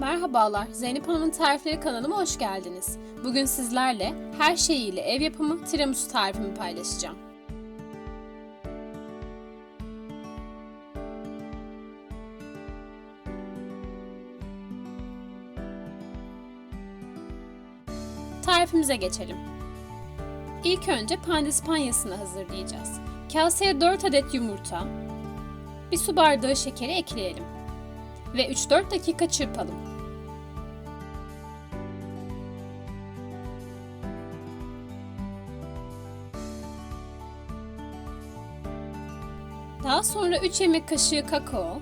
Merhabalar, Zeynep Hanım'ın Tarifleri kanalıma hoş geldiniz. Bugün sizlerle her şeyiyle ev yapımı tiramisu tarifimi paylaşacağım. Tarifimize geçelim. İlk önce pandispanyasını hazırlayacağız. Kaseye 4 adet yumurta, bir su bardağı şekeri ekleyelim ve 3-4 dakika çırpalım. Daha sonra 3 yemek kaşığı kakao,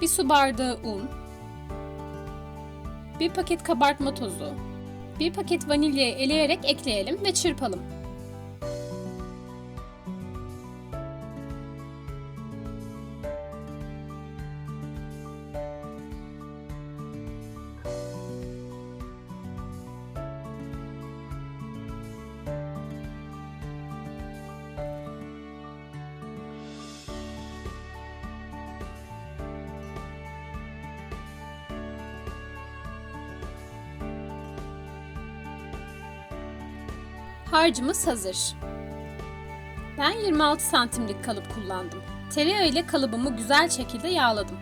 bir su bardağı un, bir paket kabartma tozu, bir paket vanilyayı eleyerek ekleyelim ve çırpalım. Harcımız hazır. Ben 26 santimlik kalıp kullandım. Tereyağı ile kalıbımı güzel şekilde yağladım.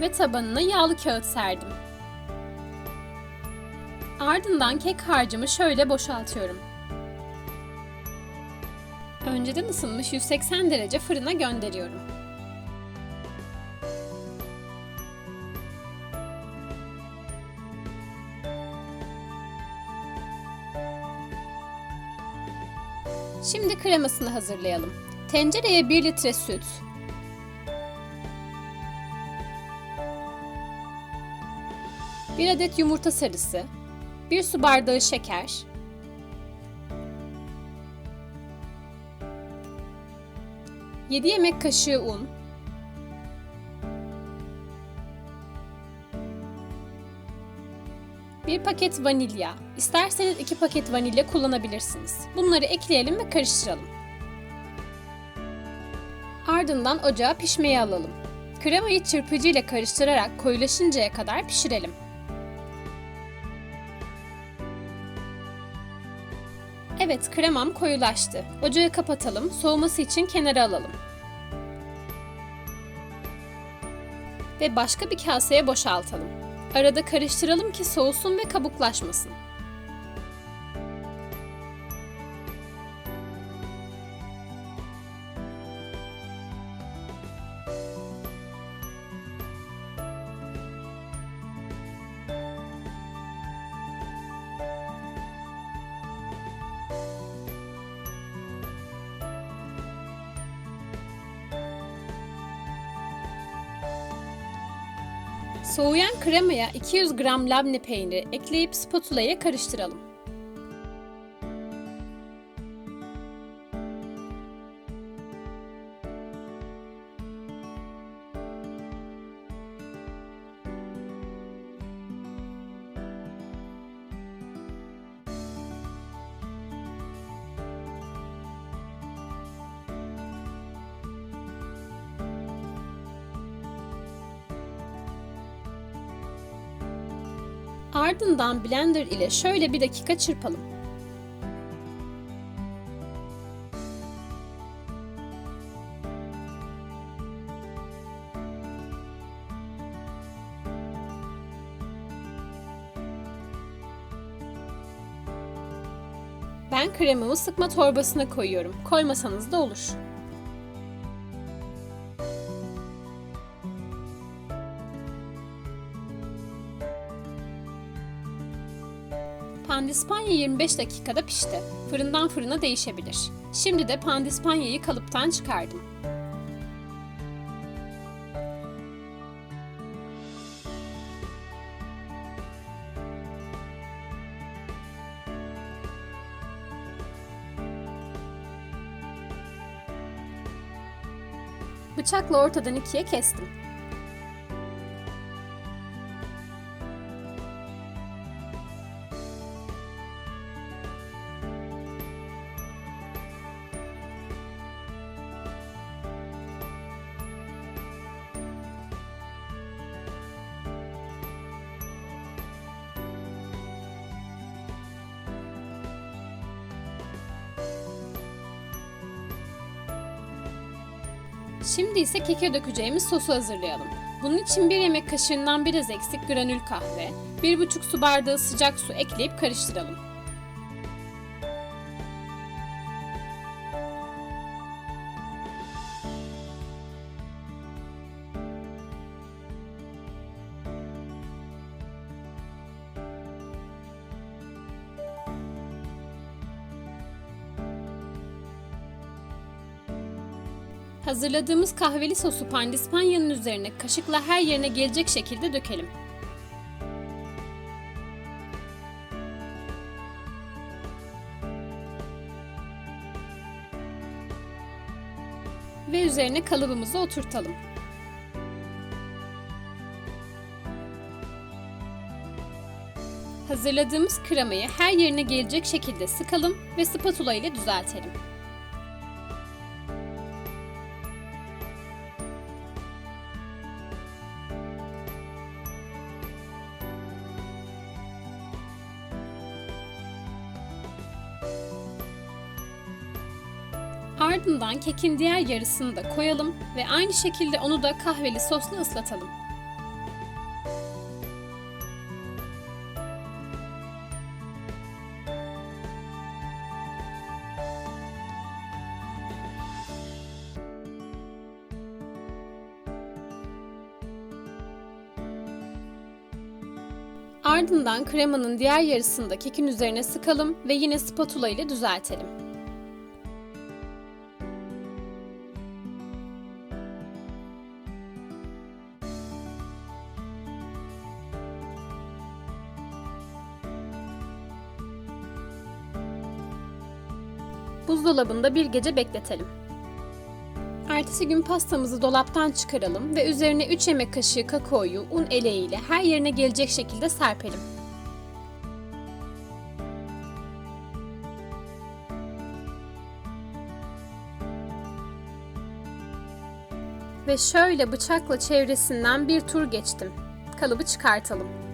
Ve tabanına yağlı kağıt serdim. Ardından kek harcımı şöyle boşaltıyorum. Önceden ısınmış 180 derece fırına gönderiyorum. Şimdi kremasını hazırlayalım. Tencereye 1 litre süt, bir adet yumurta sarısı, 1 su bardağı şeker, Yedi yemek kaşığı un, Bir paket vanilya. İsterseniz iki paket vanilya kullanabilirsiniz. Bunları ekleyelim ve karıştıralım. Ardından ocağa pişmeye alalım. Kremayı çırpıcı ile karıştırarak koyulaşıncaya kadar pişirelim. Evet, kremam koyulaştı. Ocağı kapatalım, soğuması için kenara alalım. Ve başka bir kaseye boşaltalım. Arada karıştıralım ki soğusun ve kabuklaşmasın. Soğuyan kremaya 200 gram labne peyniri ekleyip spatula'ya karıştıralım. Ardından blender ile şöyle bir dakika çırpalım. Ben kremamı sıkma torbasına koyuyorum. Koymasanız da olur. Pandispanya 25 dakikada pişti. Fırından fırına değişebilir. Şimdi de pandispanyayı kalıptan çıkardım. Bıçakla ortadan ikiye kestim. Şimdi ise keke dökeceğimiz sosu hazırlayalım. Bunun için bir yemek kaşığından biraz eksik granül kahve, 1,5 su bardağı sıcak su ekleyip karıştıralım. Hazırladığımız kahveli sosu pandispanyanın üzerine kaşıkla her yerine gelecek şekilde dökelim. Ve üzerine kalıbımızı oturtalım. Hazırladığımız kremayı her yerine gelecek şekilde sıkalım ve spatula ile düzeltelim. Ardından kekin diğer yarısını da koyalım ve aynı şekilde onu da kahveli sosla ıslatalım. Ardından kremanın diğer yarısını da kekin üzerine sıkalım ve yine spatula ile düzeltelim. Buzdolabında bir gece bekletelim. Ertesi gün pastamızı dolaptan çıkaralım ve üzerine 3 yemek kaşığı kakaoyu un eleğiyle her yerine gelecek şekilde serpelim. Ve şöyle bıçakla çevresinden bir tur geçtim. Kalıbı çıkartalım.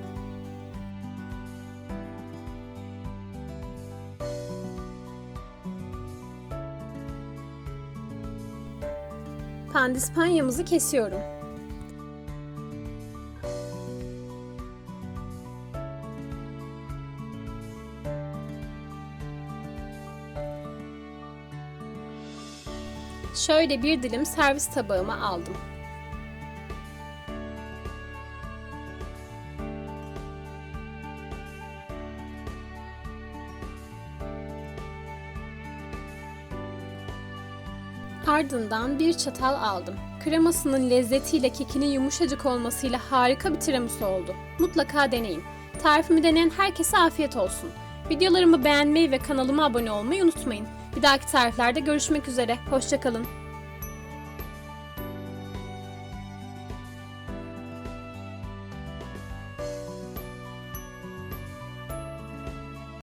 Pandispanyamızı kesiyorum. Şöyle bir dilim servis tabağıma aldım. Ardından bir çatal aldım. Kremasının lezzetiyle kekinin yumuşacık olmasıyla harika bir tiramisu oldu. Mutlaka deneyin. Tarifimi deneyen herkese afiyet olsun. Videolarımı beğenmeyi ve kanalıma abone olmayı unutmayın. Bir dahaki tariflerde görüşmek üzere. Hoşçakalın.